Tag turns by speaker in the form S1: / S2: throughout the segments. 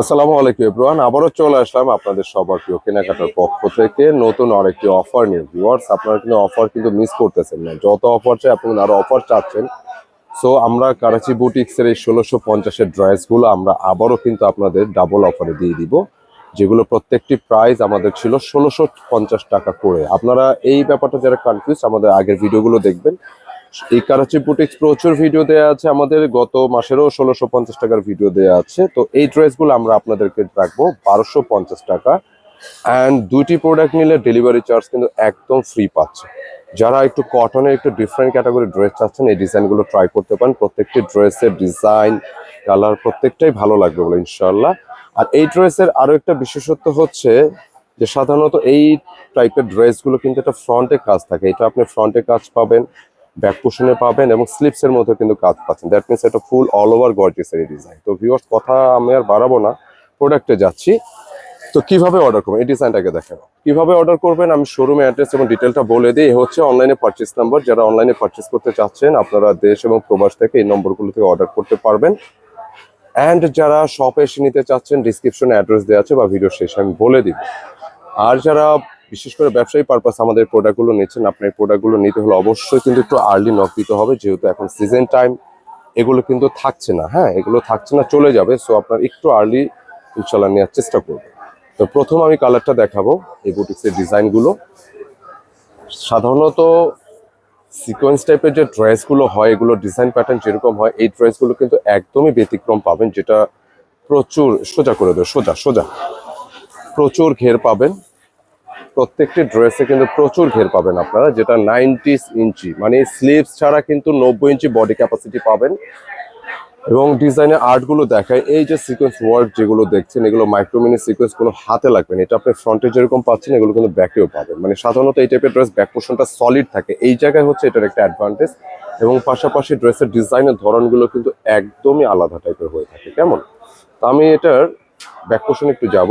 S1: আসসালামু আলাইকুম এভরিওয়ান আবারও চলে আসলাম আপনাদের সবার প্রিয় কেনাকাটার পক্ষ থেকে। নতুন আরেকটি অফার নিয়ে ভিউয়ার্স আপনারা কিন্তু অফার কিন্তু মিস করতেছেন না। যত অফার চাই আপনি কিন্তু আরও অফার চাচ্ছেন। সো আমরা কারাচি বুটিক্সের এই ষোলোশো পঞ্চাশের ড্রেসগুলো আমরা আবারও কিন্তু আপনাদের ডাবল অফারে দিয়ে দিব, যেগুলো প্রত্যেকটি প্রাইস আমাদের ছিল ষোলোশো পঞ্চাশ টাকা করে। আপনারা এই ব্যাপারটা যারা কনফিউজ আমাদের আগের ভিডিওগুলো দেখবেন। এই কারাচি বুটিক্স প্রচুর ভিডিও দেওয়া আছে। আমাদের গত মাসেরও ষোলোশো পঞ্চাশ টাকার ভিডিও দেওয়া আছে। তো এই ড্রেসগুলো আমরা আপনাদেরকে রাখব বারোশো পঞ্চাশ টাকা। অ্যান্ড দুইটি প্রোডাক্ট নিলে ডেলিভারি চার্জ কিন্তু একদম ফ্রি পাচ্ছে। যারা একটু কটনের একটু ডিফারেন্ট ক্যাটাগরি ড্রেস চাচ্ছেন, এই ডিজাইনগুলো ট্রাই করতে পারেন। প্রত্যেকটি ড্রেসের ডিজাইন কালার প্রত্যেকটাই ভালো লাগবে বলে ইনশাল্লাহ আর এই ড্রেসের আরও একটা বিশেষত্ব হচ্ছে যে সাধারণত এই টাইপের ড্রেসগুলো কিন্তু একটা ফ্রন্টে কাজ থাকে। এটা আপনি ফ্রন্টে কাজ পাবেন। ব্যাক পোষণে পাবেন এবং স্লিপস এর মধ্যে কিন্তু কাজ পাচ্ছেন। দ্যাট মিনস এটা ফুল অল ওভার গর্জিয়াস এর ডিজাইন তো ভিউয়ার্স কথা আমি আর বাড়াবো না। প্রোডাক্টে যাচ্ছি। তো কীভাবে অর্ডার করবেন? এই ডিজাইনটাকে দেখেন। কীভাবে অর্ডার করবেন? আমি শোরুমে অ্যাড্রেস এবং ডিটেলটা বলে দিই। হচ্ছে অনলাইনে পারচেস নাম্বার যারা অনলাইনে পারচেস করতে চাচ্ছেন, আপনারা দেশ এবং প্রবাস থেকে এই নম্বরগুলো থেকে অর্ডার করতে পারবেন। অ্যান্ড যারা শপে এসে নিতে চাচ্ছেন ডিসক্রিপশনে অ্যাড্রেস দেওয়া আছে বা ভিডিও শেষে আমি বলে দিব। আর যারা বিশেষ করে ব্যবসায়ী পারপাস আমাদের প্রোডাক্টগুলো নিচ্ছেন, আপনার প্রোডাক্টগুলো নিতে হলে অবশ্যই কিন্তু একটু আর্লি নক দিতে হবে, যেহেতু এখন সিজন টাইম এগুলো কিন্তু থাকছে না হ্যাঁ এগুলো থাকছে না, চলে যাবে সো আপনার একটু আর্লি ইনশাল্লাহ নেওয়ার চেষ্টা করবেন তো প্রথম আমি কালারটা দেখাবো, এই বুটিক্সের ডিজাইনগুলো সাধারণত সিকোয়েন্স টাইপের যে ড্রেসগুলো হয়, এগুলো ডিজাইন প্যাটার্ন যেরকম হয়, এই ড্রেসগুলো কিন্তু একদমই ব্যতিক্রম পাবেন, যেটা প্রচুর, সোজা করে দেবে, সোজা সোজা। প্রচুর ঘের পাবেন প্রত্যেকটি ড্রেসে কিন্তু প্রচুর ঘের পাবেন আপনারা, যেটা নাইনটি ইঞ্চি। মানে স্লিভস ছাড়া কিন্তু নব্বই ইঞ্চি বডি ক্যাপাসিটি পাবেন। এবং ডিজাইনের আর্টগুলো দেখায় এই যে সিকোয়েন্স ওয়ার্ক যেগুলো দেখছেন, এগুলো মাইক্রোমিনি সিকোয়েন্সগুলো হাতে লাগবে না। এটা আপনি ফ্রন্টে যেরকম পাচ্ছেন, এগুলো কিন্তু ব্যাকেও পাবেন। মানে সাধারণত এই টাইপের ড্রেস ব্যাক পোর্শনটা সলিড থাকে। এই জায়গায় হচ্ছে এটার একটা অ্যাডভান্টেজ এবং পাশাপাশি ড্রেসের ডিজাইনের ধরনগুলো কিন্তু একদমই আলাদা টাইপের হয়ে থাকে। কেমন? তো আমি এটার ব্যাক পোর্শন একটু যাব।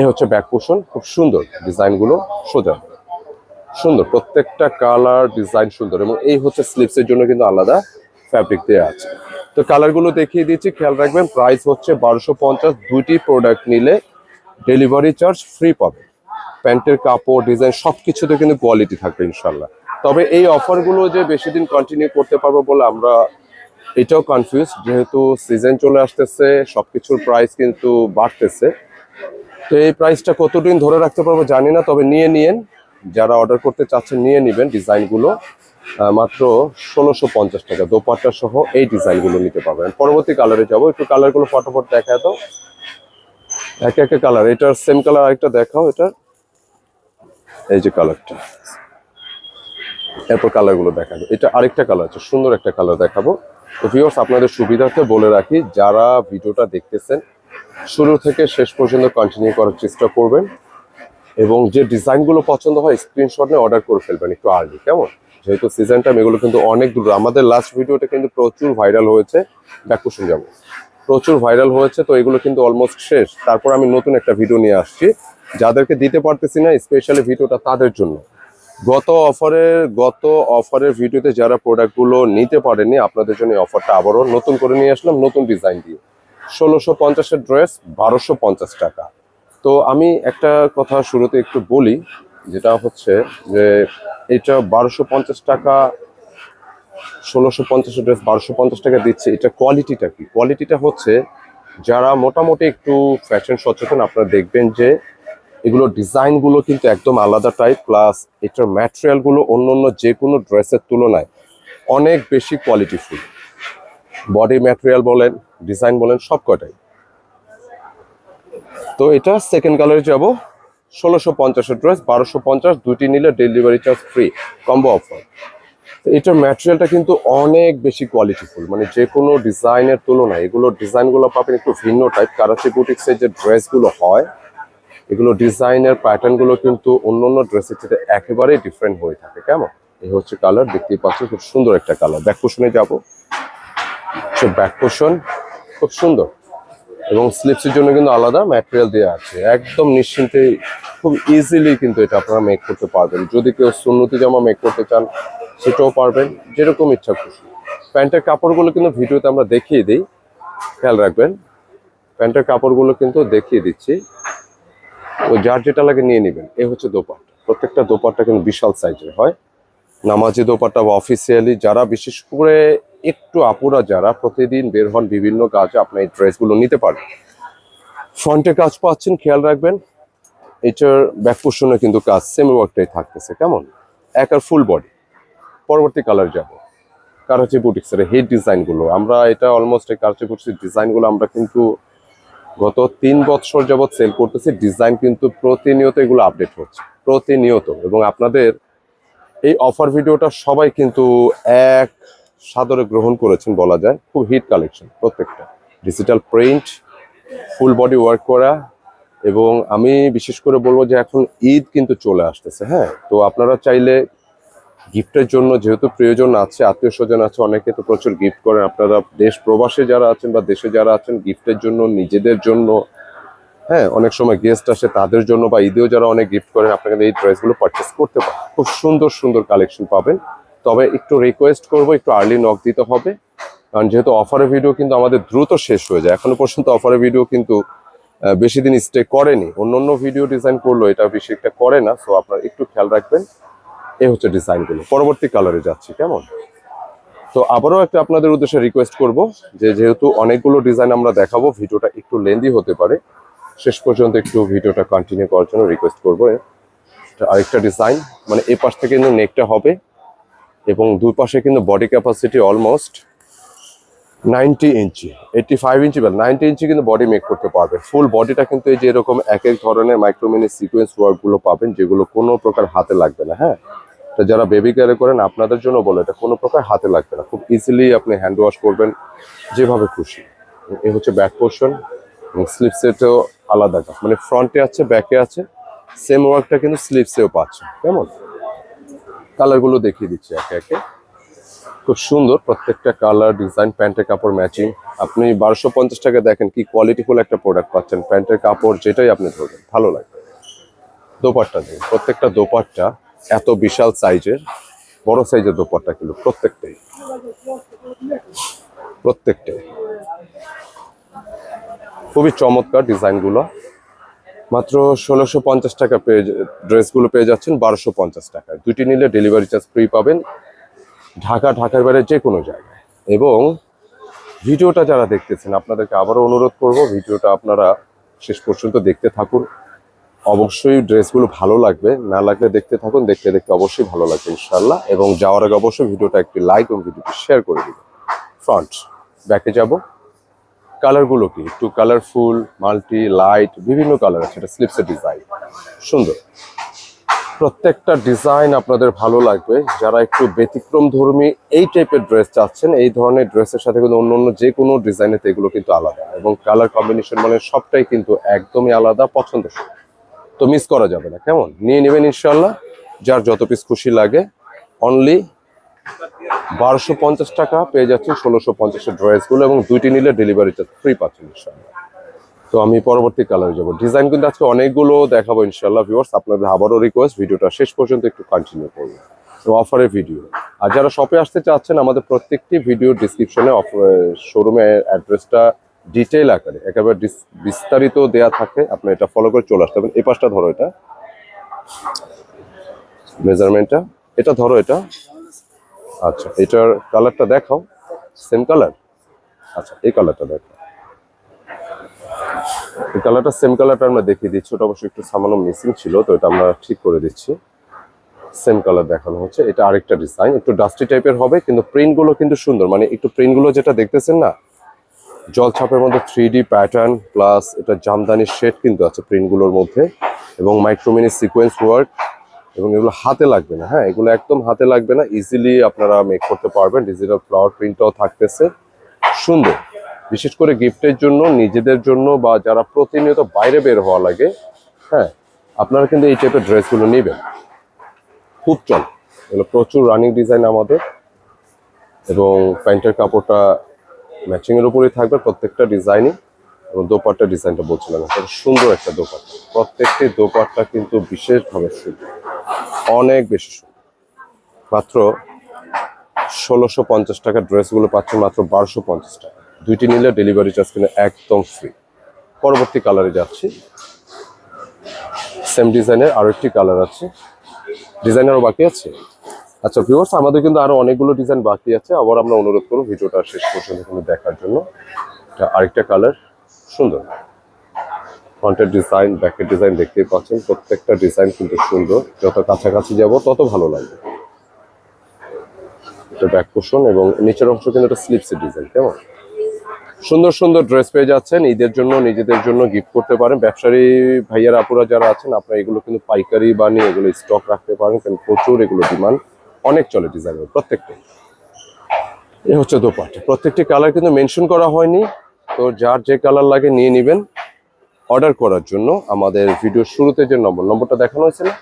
S1: এ হচ্ছে ব্যাক পোর্শন খুব সুন্দর ডিজাইনগুলো সোজা। সুন্দর, প্রত্যেকটা কালার ডিজাইন সুন্দর এবং এই হচ্ছে স্লিপসের জন্য কিন্তু আলাদা ফ্যাব্রিক দেওয়া আছে। তো কালারগুলো দেখিয়ে দিচ্ছি, খেয়াল রাখবেন প্রাইস হচ্ছে বারোশো পঞ্চাশ, দুইটি প্রোডাক্ট নিলে ডেলিভারি চার্জ ফ্রি পাবে। প্যান্টের কাপড় ডিজাইন সব কিছুতে কিন্তু কোয়ালিটি থাকবে ইনশাল্লাহ তবে এই অফারগুলো যে বেশি দিন কন্টিনিউ করতে পারব বলে আমরা এটাও কনফিউজ যেহেতু সিজন চলে আসতেছে, সবকিছুর প্রাইস কিন্তু বাড়তেছে। তো এই প্রাইসটা কতদিন ধরে রাখতে পারব জানি না, তবে নিয়ে নিয়েন। যারা অর্ডার করতে চাচ্ছেন নিয়ে নেবেন ডিজাইনগুলো মাত্র ষোলোশো পঞ্চাশ টাকা দোপাট্টা সহ এই ডিজাইনগুলো নিতে পারবেন। পরবর্তী কালারে যাব, একটু কালারগুলো ফটোফট দেখায় তো একে একে কালার এটার সেম কালার আরেকটা দেখাও এটার এই যে কালারটা এরপর কালারগুলো দেখাবো। এটা আরেকটা কালার আছে, সুন্দর একটা কালার দেখাবো। তো ভিউয়ার্স আপনাদের সুবিধার্থে বলে রাখি, যারা ভিডিওটা দেখতেছেন শুরু থেকে শেষ পর্যন্ত কন্টিনিউ করার চেষ্টা করবেন এবং যে ডিজাইনগুলো পছন্দ হয় স্ক্রিনশট নিয়ে অর্ডার করে ফেলবেন একটু আর্লি কেমন? যেহেতু সিজন টাইম এগুলো কিন্তু অনেক দূর। আমাদের লাস্ট ভিডিওটা কিন্তু প্রচুর ভাইরাল হয়েছে। ব্যাকুশন যাব প্রচুর ভাইরাল হয়েছে, তো এগুলো কিন্তু অলমোস্ট শেষ। তারপর আমি নতুন একটা ভিডিও নিয়ে আসছি। যাদেরকে দিতে পারতেছি না স্পেশালি ভিডিওটা তাদের জন্য। গত অফারের গত অফারের ভিডিওতে যারা প্রোডাক্টগুলো নিতে পারেনি, আপনাদের জন্য অফারটা আবারও নতুন করে নিয়ে আসলাম, নতুন ডিজাইন দিয়ে। ষোলোশো পঞ্চাশের ড্রেস, বারোশো পঞ্চাশ টাকা। তো আমি একটা কথা শুরুতে একটু বলি, যেটা হচ্ছে যে এটা বারোশো পঞ্চাশ টাকা, ষোলোশো পঞ্চাশের ড্রেস বারোশো পঞ্চাশ টাকা দিচ্ছে। এটা কোয়ালিটিটা কি? কোয়ালিটিটা হচ্ছে যারা মোটামুটি একটু ফ্যাশন সচেতন, আপনারা দেখবেন যে এগুলো ডিজাইনগুলো কিন্তু একদম আলাদা টাইপ প্লাস এটার ম্যাটেরিয়ালগুলো অন্য অন্য যে কোনো ড্রেসের তুলনায় অনেক বেশি কোয়ালিটিফুল বডি ম্যাটেরিয়াল বলেন ডিজাইন বলেন, সব কটাই তো এটা সেকেন্ড কালারে যাব। ষোলোশো পঞ্চাশের ড্রেস বারোশো পঞ্চাশ দুটি নিলে delivery charge free combo offer এটার ম্যাটেরিয়ালটা কিন্তু অনেক বেশি কোয়ালিটিফুল মানে যে কোনো ডিজাইনের তুলনায়, এগুলো ডিজাইনগুলো পাবেন একটু ভিন্ন টাইপ কারাচি বুটিক্সের যে ড্রেসগুলো হয়, এগুলো ডিজাইনের প্যাটার্নগুলো কিন্তু অন্য অন্য ড্রেসের থেকে একেবারেই ডিফারেন্ট হয়ে থাকে, কেমন? এই হচ্ছে কালার দেখতেই পাচ্ছ খুব সুন্দর একটা কালার ব্যাক পোষণে যাব। সো ব্যাক পোষণ খুব সুন্দর। এবং স্লিপসের জন্য কিন্তু আলাদা ম্যাটেরিয়াল দেওয়া আছে। একদম নিশ্চিন্তে খুব ইজিলি কিন্তু এটা আপনারা মেক করতে পারবেন। যদি কেউ সুন্নতি জামা মেক করতে চান, সেটাও পারবেন। যেরকম ইচ্ছা খুশি। প্যান্টের কাপড়গুলো কিন্তু ভিডিওতে আমরা দেখিয়ে দিই। খেয়াল রাখবেন। প্যান্টের কাপড়গুলো কিন্তু দেখিয়ে দিচ্ছি। ও যার যেটা লাগে নিয়ে নেবেন। এ হচ্ছে দোপাট্টা। প্রত্যেকটা দোপাট্টা কিন্তু বিশাল সাইজের হয়। নামাজি দোপাট্টা বা অফিসিয়ালি যারা বিশেষ করে একটু আপুরা যারা প্রতিদিন বের হন বিভিন্ন কাজে আপনার এই ড্রেসগুলো নিতে পারেন। ফ্রন্টে কাজ পাচ্ছেন, খেয়াল রাখবেন। এটার ব্যাক পোর্শনে কিন্তু কাজ সেম ওয়ার্কটাই থাকতেছে, কেমন? এক আর ফুল বডি পরবর্তী কালার যাব। কারাচি বুটিক্সের হেড ডিজাইনগুলো আমরা এটা অলমোস্ট এই কারাচি বুটিক্সের ডিজাইনগুলো আমরা কিন্তু গত তিন বছর যাবৎ সেল করতেছি। ডিজাইন কিন্তু প্রতিনিয়ত এগুলো আপডেট হচ্ছে। প্রতিনিয়ত। এবং আপনাদের এই অফার ভিডিওটা সবাই কিন্তু এক সাদরে গ্রহণ করেছেন বলা যায়, খুব হিট কালেকশন প্রত্যেকটা। Digital print full body work করা এবং আমি বিশেষ করে বলব যে এখন ঈদ কিন্তু চলে আসতেছে হ্যাঁ? তো আপনারা চাইলে গিফটের জন্য যেহেতু প্রিয়জন আছে, আত্মীয় স্বজন আছে, অনেকে তো প্রচুর গিফট করেন। আপনারা দেশ প্রবাসে যারা আছেন বা দেশে যারা আছেন গিফটের জন্য, নিজেদের জন্য হ্যাঁ? অনেক সময় গেস্ট আসে তাদের জন্য বা ঈদেও যারা অনেক গিফট করেন, আপনারা এই ড্রেসগুলো পারচেস করতে পারেন। খুব সুন্দর সুন্দর কালেকশন পাবেন। তবে একটু রিকোয়েস্ট করব, একটু আর্লি নক দিতে হবে। কারণ যেহেতু অফারের ভিডিও কিন্তু আমাদের দ্রুত শেষ হয়ে যায়। এখনও পর্যন্ত অফারের ভিডিও কিন্তু বেশি দিন স্টে করেনি। অন্য অন্য ভিডিও ডিজাইন করল, এটা বেশি একটা করে না। সো আপনারা একটু খেয়াল রাখবেন। এই হচ্ছে ডিজাইনগুলো পরবর্তী কালারে যাচ্ছি, কেমন? তো আবারও একটা আপনাদের উদ্দেশ্যে রিকোয়েস্ট করব যে, যেহেতু অনেকগুলো ডিজাইন আমরা দেখাবো, ভিডিওটা একটু লেন্দি হতে পারে। শেষ পর্যন্ত একটু ভিডিওটা কন্টিনিউ করার জন্য রিকোয়েস্ট করব। আরেকটা ডিজাইন মানে এই পাশ থেকে কিন্তু নেকটা হবে। এবং দুই পাশে কিন্তু body capacity almost ninety inch eighty five inch বা নাইনটি ইঞ্চি কিন্তু বডি মেক করতে পারবে। ফুল বডিটা কিন্তু এই যে এরকম এক এক ধরনের মাইক্রোমিনি সিকোয়েন্স ওয়ার্কগুলো পাবেন, যেগুলো কোনো প্রকার হাতে লাগবে না হ্যাঁ? তো যারা বেবি কেয়ারে করেন, আপনাদের জন্য বলে, এটা কোনো প্রকার হাতে লাগবে না। খুব ইজিলি আপনি হ্যান্ড ওয়াশ করবেন, যেভাবে খুশি। এ হচ্ছে ব্যাক পোর্শন এবং স্লিপসেটেও আলাদা। মানে ফ্রন্টে আছে ব্যাকে আছে সেম ওয়ার্কটা কিন্তু স্লিপসেও পাচ্ছে কেমন? কালারগুলো দেখিয়ে দিচ্ছি একে একে। খুব সুন্দর প্রত্যেকটা কালার, ডিজাইন, প্যান্টের কাপড় ম্যাচিং। আপনি বারোশো পঞ্চাশ টাকা দেখেন কি কোয়ালিটিফুল একটা প্রোডাক্ট পাচ্ছেন। প্যান্টের কাপড় যেটাই আপনি ধরবেন, ভালো লাগবে। দোপাট্টা দেখুন, প্রত্যেকটা দোপাট্টা এত বিশাল সাইজের বড় সাইজের দোপাট্টা কিন্তু প্রত্যেকটাই। প্রত্যেকটাই। খুবই চমৎকার ডিজাইনগুলো। মাত্র ষোলোশো পঞ্চাশ টাকা পেয়ে ড্রেসগুলো পেয়ে যাচ্ছেন বারোশো পঞ্চাশ টাকায়। দুটি নিলে ডেলিভারি চার্জ ফ্রি পাবেন ঢাকা, ঢাকার বাইরে যে কোনো জায়গায়। এবং ভিডিওটা যারা দেখতেছেন, আপনাদেরকে আবারও অনুরোধ করব, ভিডিওটা আপনারা শেষ পর্যন্ত দেখতে থাকুন। অবশ্যই ড্রেসগুলো ভালো লাগবে, না লাগলে দেখতে থাকুন, দেখতে দেখতে অবশ্যই ভালো লাগবে ইনশাল্লাহ এবং যাওয়ার আগে অবশ্যই ভিডিওটা একটি লাইক এবং ভিডিওটি শেয়ার করে দিবেন। ফ্রন্ট, ব্যাকে যাব। কালারগুলো কি? একটু কালারফুল, মাল্টি, লাইট, বিভিন্ন কালার আছে, এটা স্লিপসের ডিজাইন সুন্দর। প্রত্যেকটা ডিজাইন আপনাদের ভালো লাগবে। যারা একটু ব্যতিক্রম ধর্মী এই টাইপের ড্রেস চাচ্ছেন, এই ধরনের ড্রেসের সাথে কিন্তু অন্য অন্য যে কোনো ডিজাইনের এগুলো কিন্তু আলাদা। এবং কালার কম্বিনেশন মানে সবটাই কিন্তু একদমই আলাদা, পছন্দের তো মিস করা যাবে না। কেমন? নিয়ে নেবেন ইনশাল্লাহ যার যত পিস খুশি লাগে অনলি বারোশো পঞ্চাশ টাকা, পেয়ে যাচ্ছেন ষোলোশো পঞ্চাশের ড্রেসগুলো এবং দুইটি নিলে ডেলিভারি চার্জ ফ্রি পাচ্ছেন ইনশাল্লাহ তো আমি পরবর্তী কালারে যাব। ডিজাইন কিন্তু আজকে অনেকগুলো দেখাবো ইনশাল্লাহ ভিউয়ার্স আপনাদের আবারও রিকোয়েস্ট ভিডিওটা শেষ পর্যন্ত একটু কন্টিনিউ করব তো অফারের ভিডিও আর যারা শপে আসতে চাচ্ছেন, আমাদের প্রত্যেকটি ভিডিও ডিসক্রিপশনে শোরুমের অ্যাড্রেসটা ডিটেইল আকারে, একেবারে বিস্তারিত দেয়া থাকে। আপনি এটা ফলো করে চলে আসতে পারেন। এই পাশটা ধরো এটা। মেজারমেন্টটা এটা ধরো এটা। আচ্ছা এটার কালারটা দেখাও। সেম কালার আচ্ছা এই কালারটা দেখো। এই কালারটা সেম কালারটা আমরা দেখিয়ে দিচ্ছি। ওটা অবশ্যই একটু সামান্য মিসিং ছিল, তো এটা আমরা ঠিক করে দিচ্ছি। সেম কালার দেখানো হচ্ছে। এটা আরেকটা ডিজাইন একটু ডাস্টি টাইপের হবে, কিন্তু প্রিন্টগুলো কিন্তু সুন্দর। মানে একটু প্রিন্টগুলো যেটা দেখতেছেন না, জল ছাপের মধ্যে থ্রি ডি প্যাটার্ন প্লাস এটা জামদানির শেড কিন্তু আছে প্রিন্টগুলোর মধ্যে। এবং মাইক্রোমিনি সিকোয়েন্স ওয়ার্ক এবং এগুলো হাতে লাগবে না হ্যাঁ? এগুলো একদম হাতে লাগবে না ইজিলি আপনারা মেক করতে পারবেন। ডিজিটাল ফ্লাওয়ার প্রিন্টটাও থাকতেছে। সুন্দর। বিশেষ করে গিফটের জন্য, নিজেদের জন্য বা যারা প্রতিনিয়ত বাইরে বের হওয়া লাগে হ্যাঁ? আপনারা কিন্তু এই টাইপের ড্রেসগুলো নেবেন। খুব চল। এগুলো প্রচুর রানিং ডিজাইন আমাদের। এবং প্যান্টের কাপড়টা ম্যাচিংয়ের উপরেই থাকবে প্রত্যেকটা ডিজাইনই এবং দোপাট্টা ডিজাইনটা বলছিলাম। সুন্দর একটা দোপাট্টা। প্রত্যেকটি দোপাট্টা কিন্তু বিশেষভাবে সুন্দর। অনেক বেশি মাত্র ষোলোশো পঞ্চাশ টাকা ড্রেসগুলো পাচ্ছেন মাত্র বারোশো পঞ্চাশ টাকা। দুইটি নিলে ডেলিভারি চার্জ কিন্তু একদম ফ্রি পরবর্তী কালারে যাচ্ছি। সেম ডিজাইনের আরও একটি কালার আছে। ডিজাইন আরও বাকি আছে? আচ্ছা ভিউয়ার্স আমাদের কিন্তু আরও অনেকগুলো ডিজাইন বাকি আছে। আবার আমরা অনুরোধ করব ভিডিওটা শেষ পর্যন্ত দেখার জন্য। আরেকটা কালার সুন্দর। ফ্রন্টের ডিজাইন ব্যাকের ডিজাইন দেখতেই পাচ্ছেন। প্রত্যেকটা ডিজাইন কিন্তু সুন্দর। যত কাছাকাছি যাব, তত ভালো লাগবে। এটা ব্যাক পোষণ এবং নিচের অংশ কিন্তু একটা স্লিপসের ডিজাইন কেমন? সুন্দর সুন্দর ড্রেস পেয়ে যাচ্ছেন। ঈদের জন্য, নিজেদের জন্য গিফট করতে পারেন। ব্যবসায়ী ভাইয়ার, আপুরা যারা আছেন, আপনারা এগুলো কিন্তু পাইকারি বানিয়ে এগুলো স্টক রাখতে পারেন। কারণ প্রচুর এগুলো ডিমান্ড অনেক চলে ডিজাইনের প্রত্যেকটা। এ হচ্ছে দোপাট্টা। প্রত্যেকটি কালার কিন্তু মেনশন করা হয়নি। তো যার যে কালার লাগে নিয়ে নেবেন। অর্ডার করার জন্য আমাদের ভিডিও শুরুতে যে নম্বর নম্বরটা দেখানো হয়েছে না?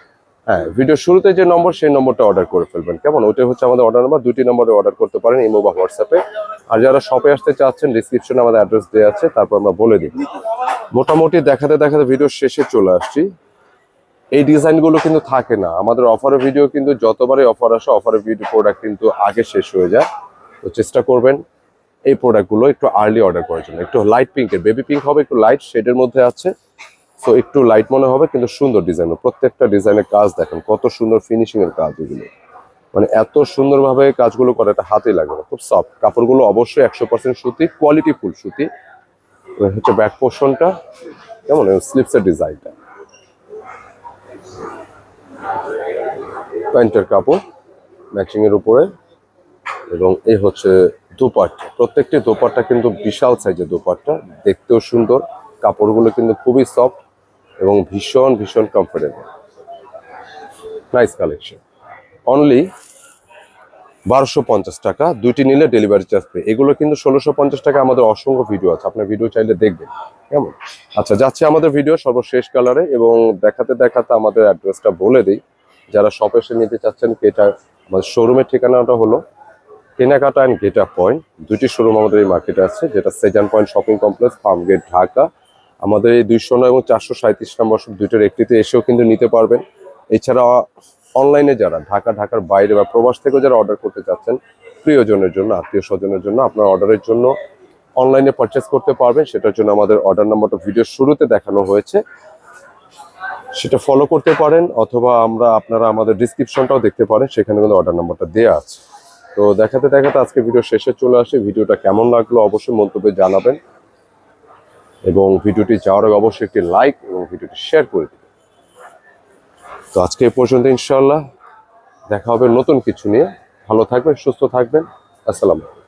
S1: হ্যাঁ ভিডিও শুরুতে যে নম্বর সেই নম্বরটা অর্ডার করে ফেলবেন। কেমন? ওইটা হচ্ছে আমাদের অর্ডার নাম্বার দুটি নম্বরে অর্ডার করতে পারেন ইমো বা হোয়াটসঅ্যাপে আর যারা শপে আসতে চাচ্ছেন ডিসক্রিপশনে আমাদের অ্যাড্রেস দেওয়া আছে, তারপর আমরা বলে দিই। মোটামুটি দেখাতে দেখাতে ভিডিও শেষে চলে আসছি। এই ডিজাইনগুলো কিন্তু থাকে না। আমাদের অফারের ভিডিও কিন্তু যতবারই অফার আসে অফারের ভিডিও প্রোডাক্ট কিন্তু আগে শেষ হয়ে যায়। তো চেষ্টা করবেন। এই প্রোডাক্টগুলো একটু আর্লি অর্ডার করার জন্য। একটু লাইট পিঙ্কের বেবি পিঙ্ক হবে, একটু লাইট শেডের মধ্যে আছে। তো একটু লাইট মনে হবে, কিন্তু সুন্দর ডিজাইন প্রত্যেকটা ডিজাইনের কাজ দেখেন, কত সুন্দর ফিনিশিং এর কাজ এগুলো। মানে এত সুন্দরভাবে কাজগুলো করে, এটা হাতে লাগে না, খুব সফট কাপড়গুলো অবশ্যই একশো পার্সেন্ট সুতি কোয়ালিটি ফুল সুতি। হচ্ছে ব্যাক পোর্শনটা কেমন? স্লিপসের ডিজাইনটা প্যান্টের কাপড় ম্যাচিং এর উপরে। এবং এই হচ্ছে দোপাট্টা। প্রত্যেকটি দোপাট্টা কিন্তু বিশাল সাইজের দোপাট্টা। দেখতেও সুন্দর। কাপড়গুলো কিন্তু খুবই সফট এবং ভীষণ ভীষণ কমফোর্টেবল নাইস কালেকশন অনলি বারোশো পঞ্চাশ টাকা। দুইটি নিলে ডেলিভারি চার্জ ফ্রি এগুলো কিন্তু ষোলোশো পঞ্চাশ টাকা আমাদের অসংখ্য ভিডিও আছে। আপনার ভিডিও চাইলে দেখবেন। কেমন? আচ্ছা যাচ্ছে আমাদের ভিডিও সর্বশেষ কালারে এবং দেখাতে দেখাতে আমাদের অ্যাড্রেসটা বলে দিই। যারা শপে এসে নিতে চাচ্ছেন এটা আমাদের শোরুমের ঠিকানাটা হলো কেনাকাটা অ্যান্ড গেট পয়েন্ট দুটি শোরুম আমাদের এই মার্কেটে আছে, যেটা Sezan point shopping complex Farmgate Dhaka আমাদের এই দুইশো নয় এবং চারশো সাঁত্রিশ নম্বর দুইটার একটিতে এসেও কিন্তু নিতে পারবেন। এছাড়া অনলাইনে যারা, ঢাকা, ঢাকার বাইরে বা প্রবাস থেকেও যারা অর্ডার করতে চাচ্ছেন, প্রিয়জনের জন্য আত্মীয় স্বজনের জন্য আপনার অর্ডারের জন্য অনলাইনে পারচেস করতে পারবেন। সেটার জন্য আমাদের অর্ডার নাম্বারটা ভিডিও শুরুতে দেখানো হয়েছে। সেটা ফলো করতে পারেন, অথবা আমরা আপনারা আমাদের ডিসক্রিপশনটাও দেখতে পারেন, সেখানে কিন্তু অর্ডার নাম্বারটা দেওয়া আছে। তো দেখাতে দেখাতে আজকে ভিডিও শেষে চলে আসে। ভিডিওটা কেমন লাগল অবশ্যই মন্তব্যে জানাবেন। এবং ভিডিওটি যাওয়ার আগে অবশ্যই একটি লাইক এবং ভিডিওটি শেয়ার করে দিবেন। তো আজকে এ পর্যন্ত ইনশাল্লাহ দেখা হবে নতুন কিছু নিয়ে। ভালো থাকবেন, সুস্থ থাকবেন। আসসালামু আলাইকুম।